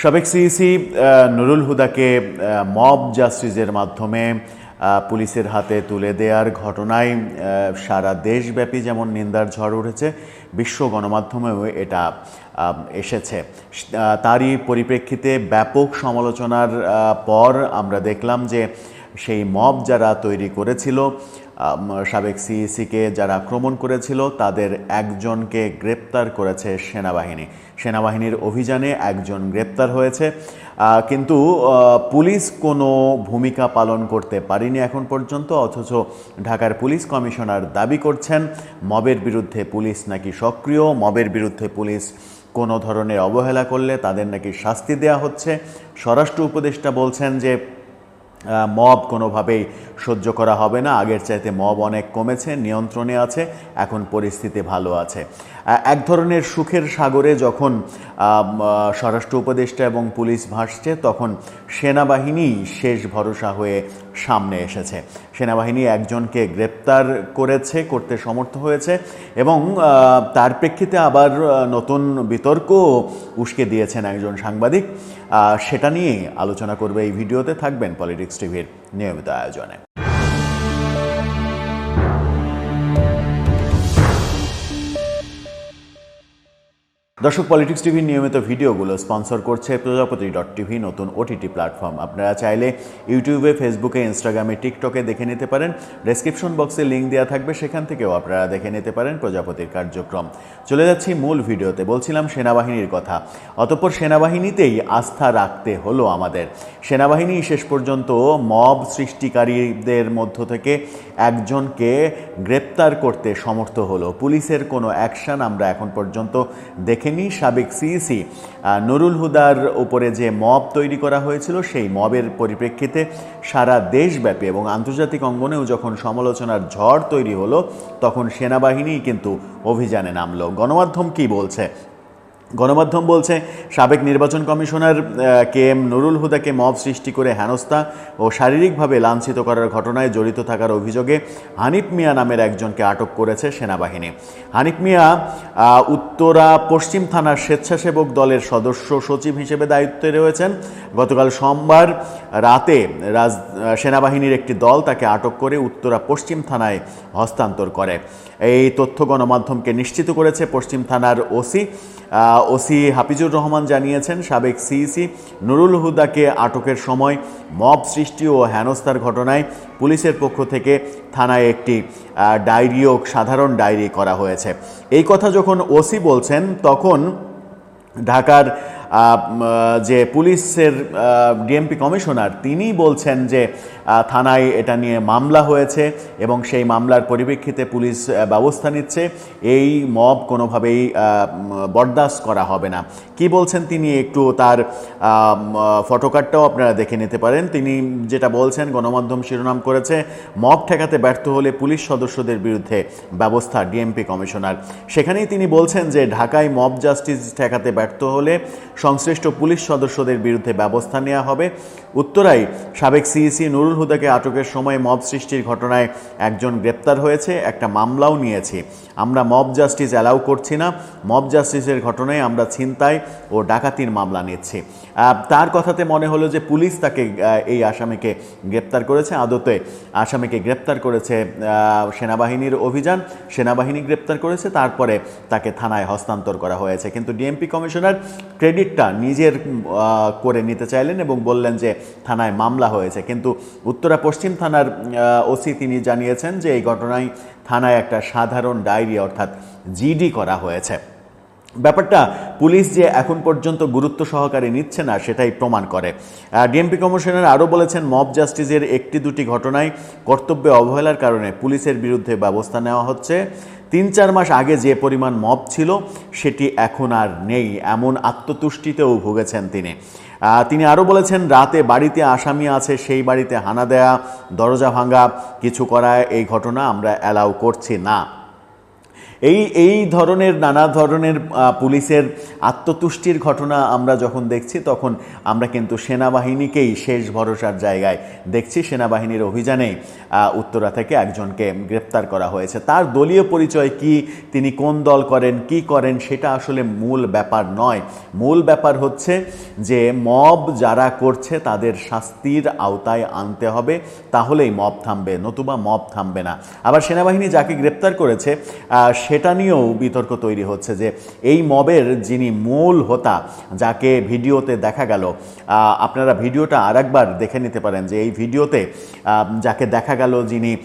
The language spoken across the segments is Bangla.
সাবেক সিইসি নুরুল হুদাকে মব জাস্টিসের মাধ্যমে পুলিশের হাতে তুলে দেওয়ার ঘটনায় সারা দেশব্যাপী যেমন নিন্দার ঝড় উঠেছে, বিশ্ব গণমাধ্যমেও এটা এসেছে। তারই পরিপ্রেক্ষিতে ব্যাপক সমালোচনার পর আমরা দেখলাম যে সেই মব যারা তৈরি করেছিল সাবেক সিইসিকে যারা আক্রমণ করেছিল, তাদের একজনকে গ্রেপ্তার করেছে সেনাবাহিনী। সেনাবাহিনীর অভিযানে একজন গ্রেপ্তার হয়েছে। কিন্তু পুলিশ কোনো ভূমিকা পালন করতে পারেনি এখন পর্যন্ত, অথচ ঢাকার পুলিশ কমিশনার দাবি করছেন, মবের বিরুদ্ধে পুলিশ নাকি সক্রিয়, মবের বিরুদ্ধে পুলিশ কোনো ধরনের অবহেলা করলে তাদের নাকি শাস্তি দেওয়া হচ্ছে। স্বরাষ্ট্র উপদেষ্টা বলছেন যে মব কোনোভাবেই সহ্য করা হবে না। আগের চাইতে মব অনেক কমেছে, নিয়ন্ত্রণে আছে, এখন পরিস্থিতি ভালো আছে। এক ধরনের সুখের সাগরে যখন স্বরাষ্ট্র উপদেষ্টা এবং পুলিশ ভাসছে, তখন সেনাবাহিনী শেষ ভরসা হয়ে সামনে এসেছে। সেনাবাহিনী একজনকে গ্রেপ্তার করেছে, করতে সমর্থ হয়েছে এবং তার প্রেক্ষিতে আবার নতুন বিতর্ক উস্কে দিয়েছেন একজন সাংবাদিক। সেটা নিয়েই আলোচনা করবে এই ভিডিওতে। থাকবেন পলিটিক্স টিভির নিয়মিত আয়োজনে। দর্শক পলিটিক্স টিভির নিয়মিত ভিডিওগুলো স্পন্সর করছে প্রজাপতি ডট টিভি নতুন ওটিটি প্ল্যাটফর্ম আপনারা চাইলে ইউটিউবে ফেসবুকে ইনস্টাগ্রামে টিকটকে দেখে নিতে পারেন। ডেসক্রিপশন বক্সে লিঙ্ক দেওয়া থাকবে, সেখান থেকেও আপনারা দেখে নিতে পারেন প্রজাপতির কার্যক্রম। চলে যাচ্ছি মূল ভিডিওতে, বলছিলাম সেনাবাহিনীর কথা। অতঃপর সেনাবাহিনীতেই আস্থা রাখতে হলো আমাদের। সেনাবাহিনী শেষ পর্যন্ত মব সৃষ্টিকারীদের মধ্য থেকে একজনকে গ্রেপ্তার করতে সমর্থ হলো। পুলিশের কোনো অ্যাকশন আমরা এখন পর্যন্ত দেখেনি সাবেক সিইসি। নুরুল হুদার উপরে যে মব তৈরি করা হয়েছিল, সেই মবের পরিপ্রেক্ষিতে সারা দেশব্যাপী এবং আন্তর্জাতিক অঙ্গনেও যখন সমালোচনার ঝড় তৈরি হলো, তখন সেনাবাহিনী কিন্তু অভিযানে নামলো। গণমাধ্যম কি বলছে? গণমাধ্যম বলছে, সাবেক নির্বাচন কমিশনার কে এম নুরুল হুদাকে মব সৃষ্টি করে হেনস্থা ও শারীরিকভাবে লাঞ্ছিত করার ঘটনায় জড়িত থাকার অভিযোগে হানিফ মিয়া নামের একজনকে আটক করেছে সেনাবাহিনী। হানিফ মিয়া উত্তরা পশ্চিম থানার স্বেচ্ছাসেবক দলের সদস্য সচিব হিসেবে দায়িত্বে রয়েছেন। গতকাল সোমবার রাতে রাজ সেনাবাহিনীর একটি দল তাকে আটক করে উত্তরা পশ্চিম থানায় হস্তান্তর করে। এই তথ্য গণমাধ্যমকে নিশ্চিত করেছে পশ্চিম থানার ওসি ওসি হাফিজুর রহমান জানিয়েছেন, সাবেক সিইসি নুরুল হুদাকে আটকের সময় মব সৃষ্টি ও হেনস্থার ঘটনায় পুলিশের পক্ষ থেকে থানায় একটি ডায়েরিও সাধারণ ডায়েরি করা হয়েছে। এই কথা যখন ওসি বলছেন, তখন ঢাকার যে পুলিশের ডিএমপি কমিশনার তিনি বলছেন যে থানায় এটা নিয়ে মামলা হয়েছে এবং সেই মামলার পরিপ্রেক্ষিতে পুলিশ ব্যবস্থা নিচ্ছে। এই মব কোনোভাবেই বরদাস্ত করা হবে না। কি বলছেন তিনি? একটু তার ফটোকার্ডটাও আপনারা দেখে নিতে পারেন। তিনি যেটা বলছেন, গণমাধ্যম শিরোনাম করেছে, মব ঠেকাতে ব্যর্থ হলে পুলিশ সদস্যদের বিরুদ্ধে ব্যবস্থা, ডিএমপি কমিশনার। সেখানেই তিনি বলছেন যে, ঢাকায় মব জাস্টিস ঠেকাতে ব্যর্থ হলে সংশ্লিষ্ট পুলিশ সদস্যদের বিরুদ্ধে ব্যবস্থা নেওয়া হবে। উত্তরায় সাবেক সিইসি নুরুল হুদাকে আটকের সময় মব সৃষ্টির ঘটনায় একজন গ্রেপ্তার হয়েছে, একটা মামলাও নিয়েছি। আমরা মব জাস্টিস অ্যালাউ করছি না। মব জাস্টিসের ঘটনায় আমরা ছিনতাই ও ডাকাতির মামলা নিচ্ছি। তার কথাতে মনে হলো যে পুলিশ তাকে এই আসামিকে গ্রেপ্তার করেছে। আদতে আসামিকে গ্রেপ্তার করেছে সেনাবাহিনীর অভিযান। সেনাবাহিনী গ্রেপ্তার করেছে, তারপরে তাকে থানায় হস্তান্তর করা হয়েছে। কিন্তু ডিএমপি কমিশনার ক্রেডিটটা নিজের করে নিতে চাইলেন এবং বললেন যে থানায় মামলা হয়েছে। কিন্তু উত্তরা পশ্চিম থানার ওসি তিনি জানিয়েছেন যে এই ঘটনায় থানায় একটা সাধারণ ডায়েরি অর্থাৎ জিডি করা হয়েছে। ব্যাপারটা পুলিশ যে এখন পর্যন্ত গুরুত্ব সহকারে নিচ্ছে না, সেটাই প্রমাণ করে। ডিএমপি কমিশনার আরও বলেছেন, মব জাস্টিসের একটি দুটি ঘটনায় কর্তব্যে অবহেলার কারণে পুলিশের বিরুদ্ধে ব্যবস্থা নেওয়া হচ্ছে। তিন চার মাস আগে যে পরিমাণ মব ছিল, সেটি এখন আর নেই, এমন আত্মতুষ্টিতেও ভুগেছেন তিনি। তিনি আরও বলেছেন, রাতে বাড়িতে আসামি আছে, সেই বাড়িতে হানা দেয়া, দরজা ভাঙা, কিছু করা, এই ঘটনা আমরা অ্যালাউ করছি না। এই এই ধরনের, নানা ধরনের পুলিশের আত্মতুষ্টির ঘটনা আমরা যখন দেখছি, তখন আমরা কিন্তু সেনাবাহিনীকেই শেষ ভরসার জায়গায় দেখছি। সেনাবাহিনীর অভিযানে উত্তরা থেকে একজনকে গ্রেপ্তার করা হয়েছে। তার দলীয় পরিচয় কি, তিনি কোন দল করেন, কি করেন, সেটা আসলে মূল ব্যাপার নয়। মূল ব্যাপার হচ্ছে যে, মব যারা করছে, তাদের শাস্তির আওতায় আনতে হবে, তাহলেই মব থামবে, নতুবা মব থামবে না। আবার সেনাবাহিনী যাকে গ্রেপ্তার করেছে সেটা নিয়েও বিতর্ক তৈরি হচ্ছে যে এই মবের যিনি মূল হোতা যাকে ভিডিওতে দেখা গেল আপনারা ভিডিওটা আরেকবার দেখে নিতে পারেন যে এই ভিডিওতে যাকে দেখা গেল যিনি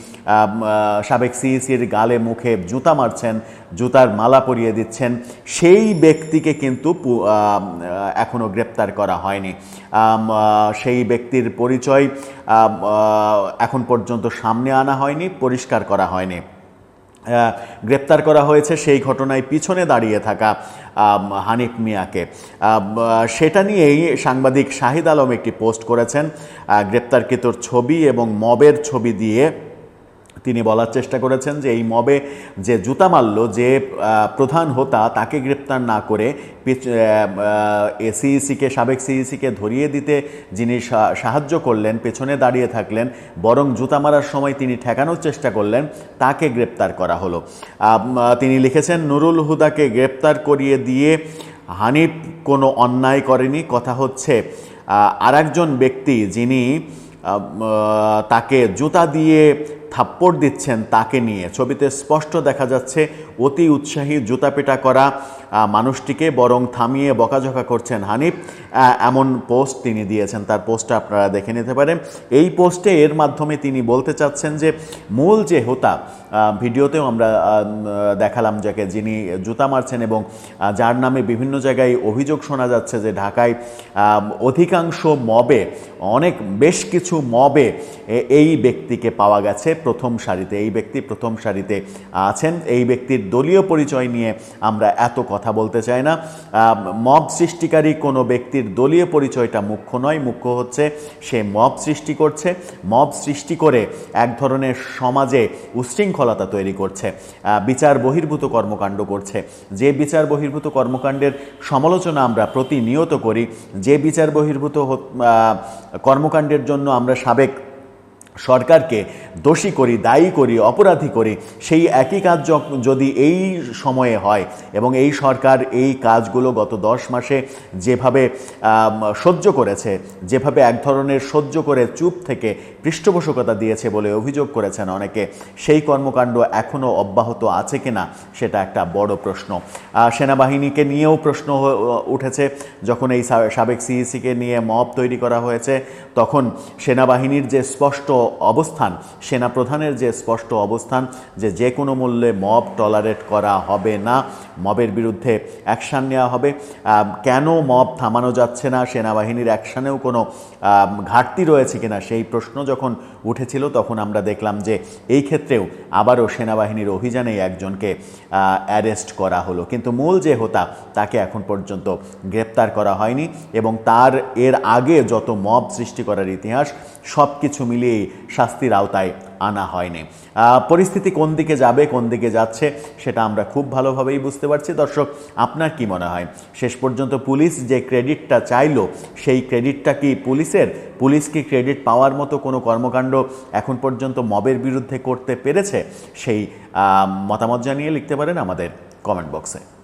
সাবেক সিইসির গালে মুখে জুতা মারছেন জুতার মালা পরিয়ে দিচ্ছেন সেই ব্যক্তিকে কিন্তু পু- আহ, আহ, এখনও গ্রেপ্তার করা হয়নি। সেই ব্যক্তির পরিচয় এখন পর্যন্ত সামনে আনা হয়নি পরিষ্কার করা হয়নি। গ্রেপ্তার করা হয়েছে সেই ঘটনায় পিছনে দাঁড়িয়ে থাকা হানিফ মিয়াকে। সেটা নিয়েই সাংবাদিক শাহিদ আলম একটি পোস্ট করেছেন। গ্রেপ্তারকৃতর ছবি এবং মবের ছবি দিয়ে তিনি বলার চেষ্টা করেছেন যে এই মবে যে জুতা মারল, যে প্রধান হোতা, তাকে গ্রেপ্তার না করে সিইসিকে, সাবেক সিইসিকে ধরিয়ে দিতে যিনি সাহায্য করলেন, পেছনে দাঁড়িয়ে থাকলেন, বরং জুতা মারার সময় তিনি ঠেকানোর চেষ্টা করলেন, তাকে গ্রেপ্তার করা হলো। তিনি লিখেছেন, নুরুল হুদাকে গ্রেপ্তার করিয়ে দিয়ে হানিফ কোনো অন্যায় করেনি। কথা হচ্ছে আর ব্যক্তি যিনি তাকে জুতা দিয়ে থাপ্পড় দিচ্ছেন তাকে নিয়ে। ছবিতে স্পষ্ট দেখা যাচ্ছে, অতি উৎসাহী জুতা পেটা করা মানুষটিকে বরং থামিয়ে বকাঝকা করছেন হানিফ। এমন পোস্ট তিনি দিয়েছেন, তার পোস্টটা আপনারা দেখে নিতে পারেন। এই পোস্টে এর মাধ্যমে তিনি বলতে চাচ্ছেন যে, মূল যে হোতা ভিডিওতেও আমরা দেখালাম যাকে যিনি জুতা মারছেন এবং যার নামে বিভিন্ন জায়গায় অভিযোগ শোনা যাচ্ছে যে ঢাকায় অধিকাংশ মবে, অনেক, বেশ কিছু মবে এই ব্যক্তিকে পাওয়া গেছে। প্রথম সারিতে, এই ব্যক্তি প্রথম সারিতে আছেন। এই ব্যক্তির দলীয় পরিচয় নিয়ে আমরা এত কথা বলতে চাই না। মব সৃষ্টিকারী কোনো ব্যক্তির দলীয় পরিচয়টা মুখ্য নয়, মুখ্য হচ্ছে সে মব সৃষ্টি করছে। মব সৃষ্টি করে এক ধরনের সমাজে উশৃঙ্খলতা তৈরি করছে বিচার বহির্ভূত কর্মকাণ্ড করছে। যে বিচার বহির্ভূত কর্মকাণ্ডের সমালোচনা আমরা প্রতিনিয়ত করি, যে বিচার বহির্ভূত কর্মকাণ্ডের জন্য আমরা সাবেক সরকারকে দোষী করি, দায়ী করি, অপরাধী করি, সেই একই কাজ যদি এই সময়ে হয় এবং এই সরকার এই কাজগুলো গত দশ মাসে যেভাবে সহ্য করেছে, যেভাবে এক ধরনের সহ্য করে চুপ থেকে পৃষ্ঠপোষকতা দিয়েছে বলে অভিযোগ করেছেন অনেকে, সেই কর্মকাণ্ড এখনও অব্যাহত আছে কিনা সেটা একটা বড় প্রশ্ন। সেনাবাহিনীকে নিয়েও প্রশ্ন উঠেছে, যখন এই সাবেক সিইসিকে নিয়ে মব তৈরি করা হয়েছে, তখন সেনাবাহিনীর যে স্পষ্ট অবস্থান, সেনাপ্রধানের যে স্পষ্ট অবস্থান যে যে কোনো মূল্যে মব টলারেট করা হবে না, মবের বিরুদ্ধে অ্যাকশান নেওয়া হবে। কেন মব থামানো যাচ্ছে না? সেনাবাহিনীর অ্যাকশানেও কোনো ঘাটতি রয়েছে কিনা? সেই প্রশ্ন যখন উঠেছিল তখন আমরা দেখলাম যে এই ক্ষেত্রেও আবারও সেনাবাহিনীর অভিযানেই একজনকে অ্যারেস্ট করা হলো। কিন্তু মূল যে হোতা, তাকে এখন পর্যন্ত গ্রেপ্তার করা হয়নি এবং তার এর আগে যত মব সৃষ্টি করার ইতিহাস সব কিছু মিলিয়ে শাস্তির আওতায় আনা হয়নি। পরিস্থিতি কোন দিকে যাবে, কোন দিকে যাচ্ছে, সেটা আমরা খুব ভালোভাবেই বুঝতে পারছি। দর্শক, আপনার কি মনে হয়? শেষ পর্যন্ত পুলিশ যে ক্রেডিটটা চাইলো, সেই ক্রেডিটটা কি পুলিশের? পুলিশ কি ক্রেডিট পাওয়ার মতো কোনো কর্মকাণ্ড এখন পর্যন্ত মবের বিরুদ্ধে করতে পেরেছে? সেই মতামত জানিয়ে লিখতে পারেন আমাদের কমেন্ট বক্সে।